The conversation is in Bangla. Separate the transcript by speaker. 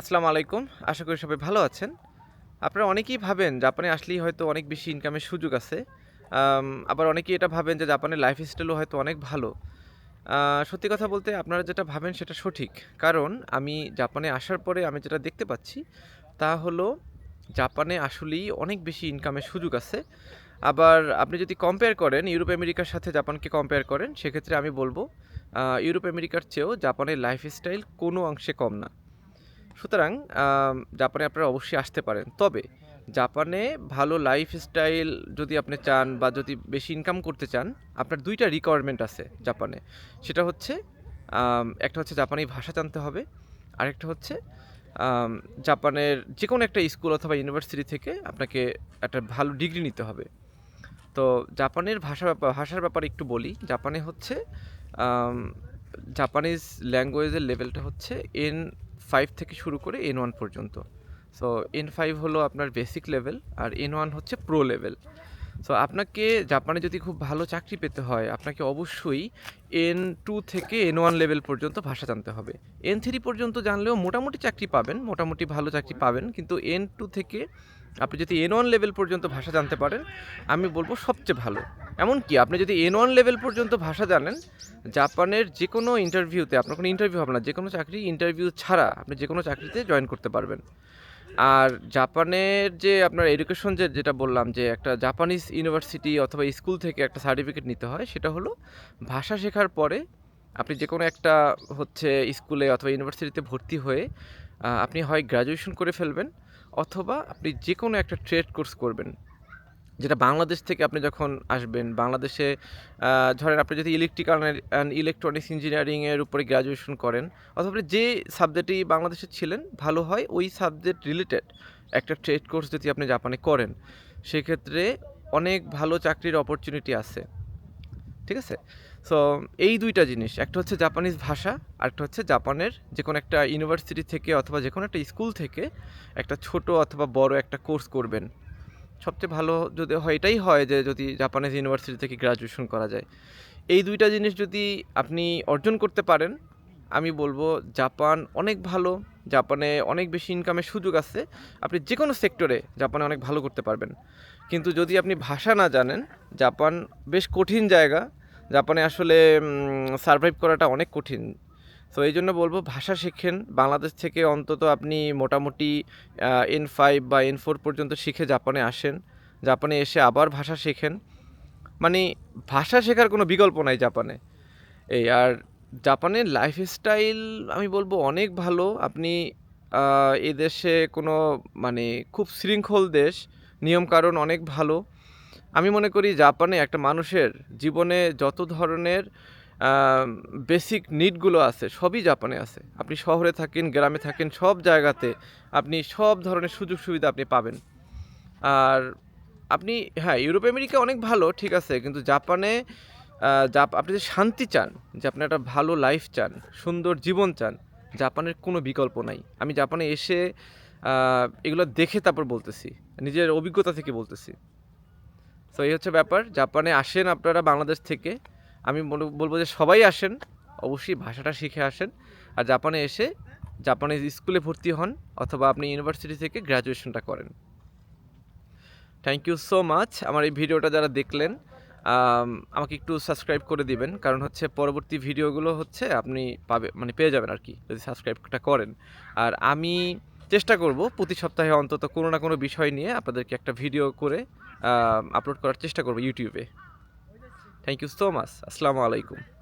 Speaker 1: আসসালামু আলাইকুম আশা করি সবাই ভালো আছেন আপনারা অনেকেই ভাবেন জাপানে আসলেই হয়তো অনেক বেশি ইনকামের সুযোগ আছে আবার অনেকেই এটা ভাবেন যে জাপানের লাইফ স্টাইলও হয়তো অনেক ভালো সত্যি কথা বলতে আপনারা যেটা ভাবেন সেটা সঠিক কারণ আমি জাপানে আসার পরে আমি যেটা দেখতে পাচ্ছি তা হলো জাপানে আসলেই অনেক বেশি ইনকামের সুযোগ আছে আবার আপনি যদি কম্পেয়ার করেন ইউরোপ আমেরিকার সাথে জাপানকে কম্পেয়ার করেন সেক্ষেত্রে আমি বলবো ইউরোপ আমেরিকার চেয়েও জাপানের লাইফস্টাইল কোনো অংশে কম না সুতরাং জাপানে আপনারা অবশ্যই আসতে পারেন তবে জাপানে ভালো লাইফস্টাইল যদি আপনি চান বা যদি বেশি ইনকাম করতে চান আপনার দুইটা রিকোয়ারমেন্ট আছে জাপানে সেটা হচ্ছে একটা হচ্ছে জাপানি ভাষা জানতে হবে আরেকটা হচ্ছে জাপানের যে কোনো একটা স্কুল অথবা ইউনিভার্সিটি থেকে আপনাকে একটা ভালো ডিগ্রি নিতে হবে তো জাপানের ভাষা ভাষার ব্যাপারে একটু বলি জাপানে হচ্ছে জাপানিজ ল্যাঙ্গুয়েজের লেভেলটা হচ্ছে এন ফাইভ থেকে শুরু করে এন ওয়ান পর্যন্ত সো এন ফাইভ হলো আপনার বেসিক লেভেল আর এন ওয়ান হচ্ছে প্রো লেভেল সো আপনাকে জাপানে যদি খুব ভালো চাকরি পেতে হয় আপনাকে অবশ্যই এন টু থেকে এন ওয়ান লেভেল পর্যন্ত ভাষা জানতে হবে এন থ্রি পর্যন্ত জানলেও মোটামুটি চাকরি পাবেন মোটামুটি ভালো চাকরি পাবেন কিন্তু এন টু থেকে আপনি যদি এন ওয়ান লেভেল পর্যন্ত ভাষা জানতে পারেন আমি বলবো সবচেয়ে ভালো এমনকি আপনি যদি এন ওয়ান লেভেল পর্যন্ত ভাষা জানেন জাপানের যে কোনো ইন্টারভিউতে আপনার কোনো ইন্টারভিউ হবে না যে কোনো চাকরি ইন্টারভিউ ছাড়া আপনি যে কোনো চাকরিতে জয়েন করতে পারবেন আর জাপানের যে আপনার এডুকেশন যে যেটা বললাম যে একটা জাপানিজ ইউনিভার্সিটি অথবা স্কুল থেকে একটা সার্টিফিকেট নিতে হয় সেটা হলো ভাষা শেখার পরে আপনি যে কোনো একটা হচ্ছে স্কুলে অথবা ইউনিভার্সিটিতে ভর্তি হয়ে আপনি হয় গ্র্যাজুয়েশন করে ফেলবেন অথবা আপনি যে কোনো একটা ট্রেড কোর্স করবেন যেটা বাংলাদেশ থেকে আপনি যখন আসবেন বাংলাদেশে ধরেন আপনি যদি ইলেকট্রিক্যাল অ্যান্ড ইলেকট্রনিক্স ইঞ্জিনিয়ারিংয়ের উপরে গ্র্যাজুয়েশন করেন অথবা আপনি যে সাবজেক্টই বাংলাদেশে ছিলেন ভালো হয় ওই সাবজেক্ট রিলেটেড একটা ট্রেড কোর্স যদি আপনি জাপানে করেন সেক্ষেত্রে অনেক ভালো চাকরির অপরচুনিটি আছে ঠিক আছে সো এই দুইটা জিনিস একটা হচ্ছে জাপানিজ ভাষা আরেকটা হচ্ছে জাপানের যে কোনো একটা ইউনিভার্সিটি থেকে অথবা যে কোনো একটা স্কুল থেকে একটা ছোট অথবা বড় একটা কোর্স করবেন সবচেয়ে ভালো যদি হয় এটাই হয় যে যদি জাপানিজ ইউনিভার্সিটি থেকে গ্রাজুয়েশন করা যায় এই দুইটা জিনিস যদি আপনি অর্জন করতে পারেন আমি বলবো জাপান অনেক ভালো জাপানে অনেক বেশি ইনকামের সুযোগ আছে আপনি যে কোনো সেক্টরে জাপানে অনেক ভালো করতে পারবেন কিন্তু যদি আপনি ভাষা না জানেন জাপান বেশ কঠিন জায়গা জাপানে আসলে সারভাইভ করাটা অনেক কঠিন তো এই জন্য বলবো ভাষা শিখেন বাংলাদেশ থেকে অন্তত আপনি মোটামুটি এন ফাইভ বা এন ফোর পর্যন্ত শিখে জাপানে আসেন জাপানে এসে আবার ভাষা শেখেন মানে ভাষা শেখার কোনো বিকল্প নাই জাপানে এই আর জাপানের লাইফস্টাইল আমি বলবো অনেক ভালো আপনি এদেশে কোনো মানে খুব শৃঙ্খল দেশ নিয়মকানুন অনেক ভালো আমি মনে করি জাপানে একটা মানুষের জীবনে যত ধরনের বেসিক নিডগুলো আছে সবই জাপানে আছে আপনি শহরে থাকেন গ্রামে থাকেন সব জায়গাতে আপনি সব ধরনের সুযোগ সুবিধা আপনি পাবেন আর আপনি হ্যাঁ ইউরোপ আমেরিকা অনেক ভালো ঠিক আছে কিন্তু জাপানে আপনি যে শান্তি চান যে আপনি একটা ভালো লাইফ চান সুন্দর জীবন চান জাপানের কোনো বিকল্প নাই আমি জাপানে এসে এগুলো দেখে তারপর বলতেছি নিজের অভিজ্ঞতা থেকে বলতেছি তো এই হচ্ছে ব্যাপার জাপানে আসেন আপনারা বাংলাদেশ থেকে আমি বলবো যে সবাই আসেন অবশ্যই ভাষাটা শিখে আসেন আর জাপানে এসে জাপানের স্কুলে ভর্তি হন অথবা আপনি ইউনিভার্সিটি থেকে গ্র্যাজুয়েশনটা করেন থ্যাংক ইউ সো মাচ আমার এই ভিডিওটা যারা দেখলেন আমাকে একটু সাবস্ক্রাইব করে দিবেন কারণ হচ্ছে পরবর্তী ভিডিওগুলো হচ্ছে আপনি পাবে মানে পেয়ে যাবেন আর কি যদি সাবস্ক্রাইবটা করেন আর আমি চেষ্টা করব প্রতি সপ্তাহে অন্তত কোনো না কোনো বিষয় নিয়ে আপনাদেরকে একটা ভিডিও করে আপলোড করার চেষ্টা করব ইউটিউবে থ্যাংক ইউ সো মাচ আসসালামু আলাইকুম